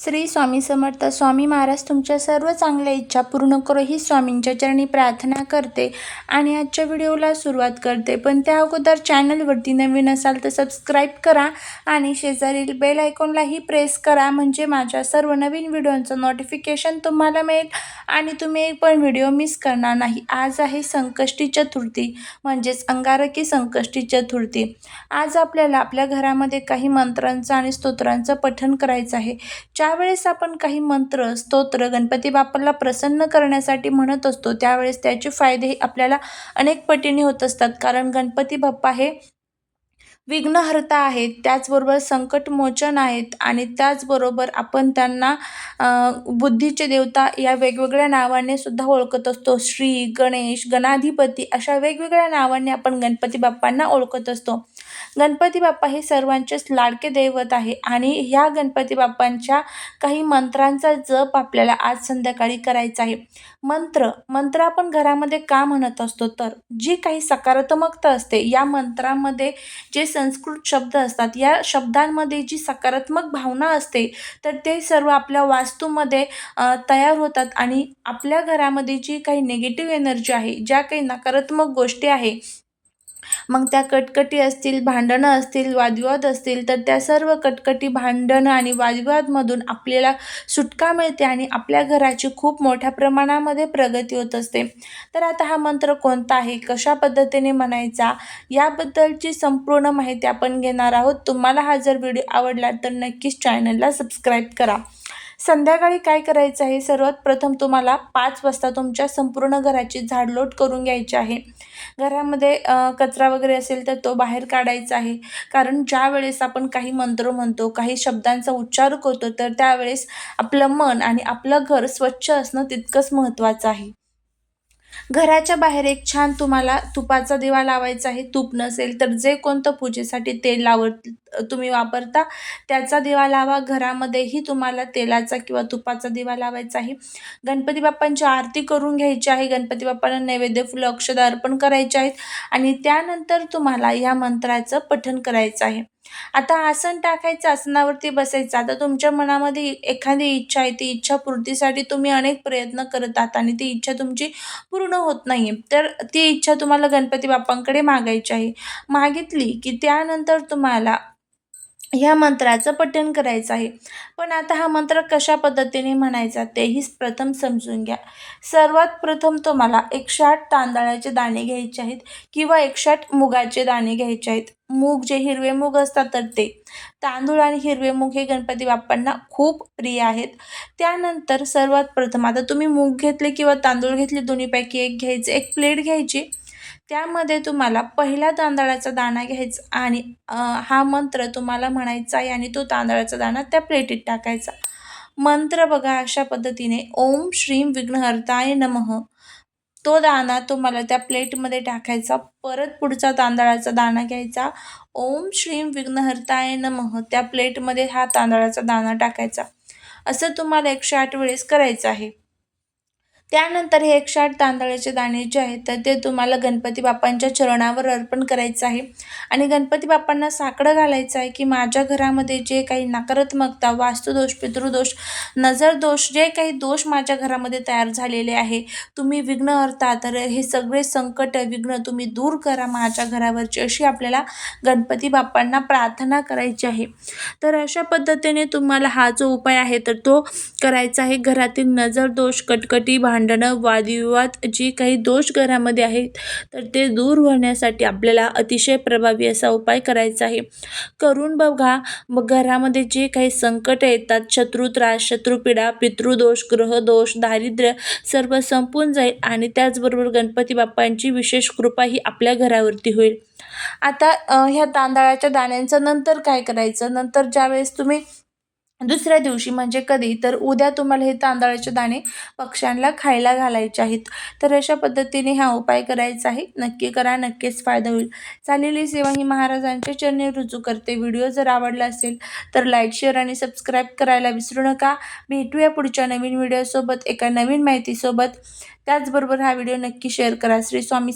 श्री स्वामी समर्थ. स्वामी महाराज तुमच्या सर्व चांगल्या इच्छा पूर्ण करो ही स्वामींच्या चरणी प्रार्थना करते आणि आजच्या व्हिडिओला सुरुवात करते. पण त्या अगोदर चॅनलवरती नवीन असाल तर सबस्क्राईब करा आणि शेजारील बेल आयकॉनलाही प्रेस करा म्हणजे माझ्या सर्व नवीन व्हिडिओंचं नोटिफिकेशन तुम्हाला मिळेल आणि तुम्ही एक पण व्हिडिओ मिस करणार नाही. आज आहे संकष्टी चतुर्थी म्हणजेच अंगारकी संकष्टी चतुर्थी. आज आपल्याला आपल्या घरामध्ये काही मंत्रांचं आणि स्तोत्रांचं पठण करायचं आहे. ज्यावेळेस आपण काही मंत्र स्तोत्र गणपती बाप्पाला प्रसन्न करण्यासाठी म्हणत असतो त्यावेळेस त्याचे फायदे आपल्याला अनेक पटीने होत असतात. कारण गणपती बाप्पा हे विघ्नहर्ता आहेत त्याचबरोबर संकटमोचन आहेत आणि त्याचबरोबर आपण त्यांना बुद्धीचे देवता या वेगवेगळ्या नावाने सुद्धा ओळखत असतो. श्री गणेश गणाधिपती अशा वेगवेगळ्या नावाने आपण गणपती बाप्पांना ओळखत असतो. गणपती बाप्पा हे सर्वांचेच लाडके दैवत आहे आणि ह्या गणपती बाप्पांच्या काही मंत्रांचा जप आपल्याला आज संध्याकाळी करायचा आहे. मंत्र मंत्र आपण घरामध्ये का म्हणत असतो? तर जी काही सकारात्मकता असते या मंत्रामध्ये जे स संस्कृत शब्द असतात. या शब्दांमध्ये जी सकारात्मक भावना असते तर ते सर्व आपल्या वास्तूमध्ये तयार होतात आणि आपल्या घरामध्ये जी काही निगेटिव्ह एनर्जी आहे ज्या काही नकारात्मक गोष्टी आहे मग त्या कटकटी असतील भांडणं असतील वादविवाद असतील तर त्या सर्व कटकटी भांडणं आणि वादविवादमधून आपल्याला सुटका मिळते आणि आपल्या घराची खूप मोठ्या प्रमाणामध्ये प्रगती होत असते. तर आता हा मंत्र कोणता आहे? कशा पद्धतीने म्हणायचा? याबद्दलची संपूर्ण माहिती आपण घेणार आहोत. तुम्हाला हा जर व्हिडिओ आवडला तर नक्कीच चॅनलला सबस्क्राईब करा. संध्याकाळी काय करायचं आहे? सर्वात प्रथम तुम्हाला पाच वाजता तुमच्या संपूर्ण घराची झाडलोट करून घ्यायची आहे. घरामध्ये कचरा वगैरे असेल तर तो बाहेर काढायचा आहे. कारण ज्या वेळेस आपण काही मंत्र म्हणतो काही शब्दांचा उच्चार करतो तर त्यावेळेस आपलं मन आणि आपलं घर स्वच्छ असणं तितकंच महत्त्वाचं आहे. घराच्या बाहेर एक छान तुम्हाला तुपाचा दिवा लावायचा आहे. तूप नसेल तर जे कोणतं पूजेसाठी तेल लावत तुम्ही वापरता. त्याचा दिवा लावा घरामध्येही तुम्हाला तेलाचा किंवा तुपाचा दिवा लावायचा आहे. गणपती बाप्पांची आरती करून घ्यायची आहे. गणपती बाप्पांना नैवेद्य फुलं अक्षद अर्पण करायचे आहेत. आणि त्यानंतर तुम्हाला या मंत्राचं पठण करायचं आहे. आता आसन टाकायचं आसनावरती बसायचं. आता तुमच्या मनामध्ये एखादी इच्छा आहे. ती इच्छा पूर्तीसाठी तुम्ही अनेक प्रयत्न करत आहात आणि ती इच्छा तुमची पूर्ण होत नाही तर ती इच्छा तुम्हाला गणपती बाप्पांकडे मागायची आहे. मागितली की त्यानंतर तुम्हाला ह्या मंत्राचं पठण करायचं आहे. पण आता हा मंत्र कशा पद्धतीने म्हणायचा तेही प्रथम समजून घ्या. सर्वात प्रथम तुम्हाला एकशे आठ तांदळाचे दाणे घ्यायचे आहेत किंवा एकशे आठ मुगाचे दाणे घ्यायचे आहेत. मूग जे हिरवे मूग असतात तर ते. तांदूळ आणि हिरवे मूग हे गणपती बाप्पांना खूप प्रिय आहेत. त्यानंतर सर्वात प्रथम आता तुम्ही मूग घेतले किंवा तांदूळ घेतले दोन्हीपैकी एक घ्यायचे एक प्लेट घ्यायची. त्यामध्ये तुम्हाला पहिल्या तांदळाचा दाणा घ्यायचा आणि हा मंत्र तुम्हाला म्हणायचा आहे आणि तो तांदळाचा दाणा त्या प्लेटीत टाकायचा. मंत्र बघा अशा पद्धतीने ओम श्रीम विघ्नहर्ताय नमः. तो दाणा तुम्हाला त्या प्लेटमध्ये टाकायचा. परत पुढचा तांदळाचा दाणा घ्यायचा. ओम श्रीम विघ्नहर्ताय नमः. त्या प्लेटमध्ये हा तांदळाचा दाणा टाकायचा. असं तुम्हाला एकशे आठ वेळेस करायचं आहे. त्यानंतर हे एकशे शाट तांदळाचे दाणे जे आहेत तर ते तुम्हाला गणपती बाप्पांच्या चरणावर अर्पण करायचं आहे. आणि गणपती बाप्पांना साकडं घालायचं आहे की माझ्या घरामध्ये जे काही नकारात्मकता वास्तुदोष पितृदोष नजरदोष जे काही दोष माझ्या घरामध्ये तयार झालेले आहे तुम्ही विघ्न अर्था तर हे सगळे संकट विघ्न तुम्ही दूर करा माझ्या घरावरची अशी आपल्याला गणपती बाप्पांना प्रार्थना करायची आहे. तर अशा पद्धतीने तुम्हाला हा जो उपाय आहे तर तो करायचा आहे. घरातील नजरदोष कटकटी भांड भांडणं वादविवाद जे काही दोष घरामध्ये आहेत तर ते दूर होण्यासाठी आपल्याला अतिशय प्रभावी असा उपाय करायचा आहे. करून बघा मग घरामध्ये जे काही संकट येतात शत्रुत्रास शत्रुपीडा पितृदोष ग्रहदोष दारिद्र्य सर्व संपून जाईल आणि त्याचबरोबर गणपती बाप्पांची विशेष कृपा ही आपल्या घरावरती होईल. आता ह्या तांदळाच्या दाण्यांचं नंतर काय करायचं? नंतर ज्यावेळेस तुम्ही दुसऱ्या दिवशी म्हणजे कधी? तर उद्या तुम्हाला हे तांदळाचे दाणे पक्ष्यांना खायला घालायचे आहेत. तर अशा पद्धतीने हा उपाय करायचा आहे. नक्की करा नक्कीच फायदा होईल. चालेली सेवा ही महाराजांच्या चरणी रुजू करते. व्हिडिओ जर आवडला असेल तर लाईक शेअर आणि सबस्क्राईब करायला विसरू नका. भेटूया पुढच्या नवीन व्हिडिओसोबत एका नवीन माहितीसोबत. त्याचबरोबर हा व्हिडिओ नक्की शेअर करा. श्री स्वामी